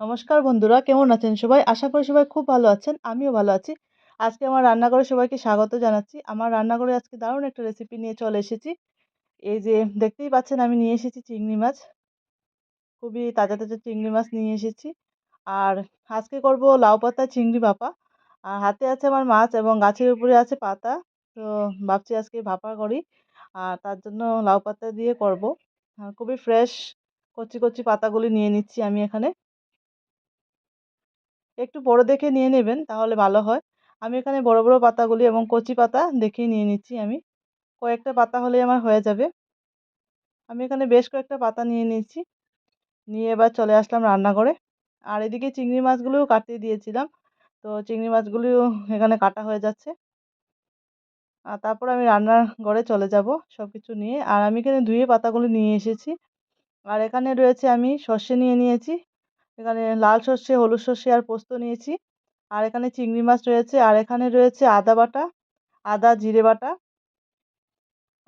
নমস্কার বন্ধুরা, কেমন আছেন সবাই? আশা করি সবাই খুব ভালো আছেন, আমিও ভালো আছি। আজকে আমার রান্নাঘরে সবাইকে স্বাগত জানাচ্ছি। আমার রান্নাঘরে আজকে দারুণ একটা রেসিপি নিয়ে চলে এসেছি। এই যে দেখতেই পাচ্ছেন আমি নিয়ে এসেছি চিংড়ি মাছ। খুবই তাজা তাজা চিংড়ি মাছ নিয়ে এসেছি। আর আজকে করব লাউ পাতা, চিংড়ি ভাপা। আর হাতে আছে আমার মাছ এবং গাছের উপরে আছে পাতা। তো ভাবছি আজকে ভাপা করি। আর তার জন্য লাউ পাতা দিয়ে করব। খুবই ফ্রেশ কচি কচি পাতাগুলি নিয়ে নিচ্ছি আমি এখানে। একটু বড় দেখে নিয়ে নেবেন, তাহলে ভালো হয়। আমি এখানে বড় বড় পাতাগুলি এবং কচি পাতা দেখেই নিয়ে নিচ্ছি আমি। কয়েকটা পাতা হলেই আমার হয়ে যাবে। আমি এখানে বেশ কয়েকটা পাতা নিয়ে নিয়েছি। নিয়ে এবার চলে আসলাম রান্নাঘরে। আর এদিকে চিংড়ি মাছগুলোও কাটিয়ে দিয়েছিলাম। তো চিংড়ি মাছগুলিও এখানে কাটা হয়ে যাচ্ছে। আর তারপর আমি রান্নার ঘরে চলে যাব সব কিছু নিয়ে। আর আমি এখানে ধুয়ে পাতাগুলো নিয়ে এসেছি। আর এখানে রয়েছে আমি সর্ষে নিয়ে নিয়েছি। এখানে লাল সর্ষে, হলুদ সর্ষে আর পোস্ত নিয়েছি। আর এখানে চিংড়ি মাছ রয়েছে আর এখানে রয়েছে আদা বাটা, আদা, জিরে বাটা।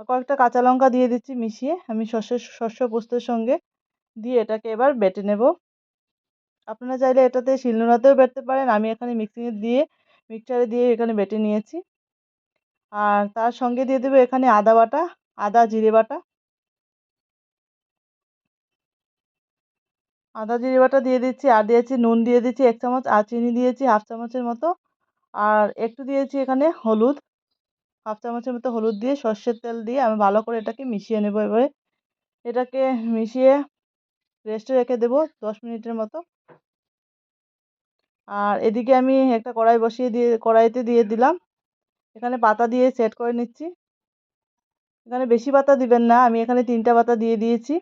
কয়েকটা কাঁচা লঙ্কা দিয়ে দিচ্ছি মিশিয়ে। আমি শস্য শস্য পোস্তের সঙ্গে দিয়ে এটাকে এবার বেটে নেব। আপনারা চাইলে এটাতে শিলনোড়াতেও বেটতে পারেন। আমি এখানে মিক্সিংয়ে দিয়ে মিক্সচারে দিয়ে এখানে বেটে নিয়েছি। আর তার সঙ্গে দিয়ে দেবো এখানে আদা বাটা, আদা, জিরে বাটা। আদা জিরে বাটা দিয়ে দিচ্ছি, আর দিয়েছি নুন দিয়ে দিচ্ছি, এক চামচ, আর চিনি দিয়েছি হাফ চামচের মতো। আর একটু দিয়েছি এখানে হলুদ, হাফ চামচের মতো হলুদ দিয়ে সর্ষের তেল দিয়ে আমি ভালো করে এটাকে মিশিয়ে নেব এবারে। এটাকে মিশিয়ে রেস্টে রেখে দেবো দশ মিনিটের মতো। আর এদিকে আমি একটা কড়াই বসিয়ে দিয়ে, কড়াইতে দিয়ে দিলাম। এখানে পাতা দিয়ে সেট করে নিচ্ছি। এখানে বেশি পাতা দিবেন না, আমি এখানে তিনটা পাতা দিয়ে দিয়েছি।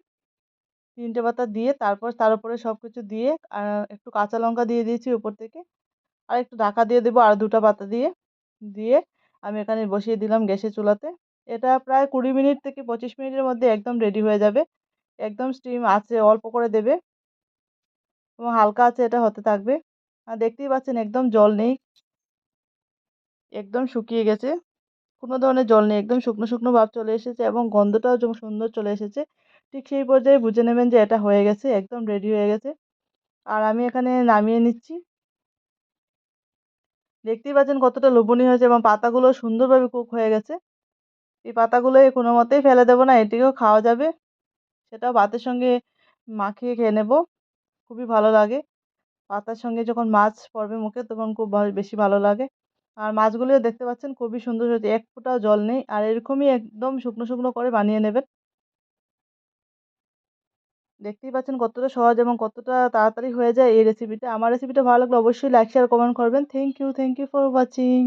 তিনটে পাতা দিয়ে তারপর তার উপরে সব কিছু দিয়ে একটু কাঁচা লঙ্কা দিয়ে দিয়েছি উপর থেকে। আর একটু ঢাকা দিয়ে দেবো আর দুটো পাতা দিয়ে। দিয়ে আমি এখানে বসিয়ে দিলাম গ্যাসের চুলাতে। এটা প্রায় কুড়ি মিনিট থেকে পঁচিশ মিনিটের মধ্যে একদম রেডি হয়ে যাবে। একদম স্টিম আছে, অল্প করে দেবে। এবং হালকা আছে, এটা হতে থাকবে। আর দেখতেই পাচ্ছেন একদম জল নেই। একদম শুকিয়ে গেছে। কোনো ধরনের জল নেই। একদম শুকনো শুকনো ভাব চলে এসেছে এবং গন্ধটাও সুন্দর চলে এসেছে। ঠিক সেই পর্যায়ে বুঝে নেবেন যে এটা হয়ে গেছে, একদম রেডি হয়ে গেছে। আর আমি এখানে নামিয়ে নিচ্ছি। দেখতেই পাচ্ছেন কতটা লোভনীয় হয়েছে এবং পাতাগুলো সুন্দরভাবে কুক হয়ে গেছে। এই পাতাগুলো কোনো মতেই ফেলে দেবো না, এটিকেও খাওয়া যাবে। সেটাও ভাতের সঙ্গে মাখিয়ে খেয়ে নেব, খুবই ভালো লাগে। পাতার সঙ্গে যখন মাছ পড়বে মুখে তখন খুব বেশি ভালো লাগে। আর মাছগুলিও দেখতে পাচ্ছেন খুবই সুন্দর হয়েছে, এক ফোঁটাও জল নেই। আর এরকমই একদম শুকনো শুকনো করে বানিয়ে নেবেন। দেখতেই পাচ্ছেন কতটা সহজ এবং কতটা তাড়াতাড়ি হয়ে যায় এই রেসিপিটা আমার রেসিপিটা ভালো লাগলে অবশ্যই লাইক শেয়ার কমেন্ট করবেন। Thank you thank you for watching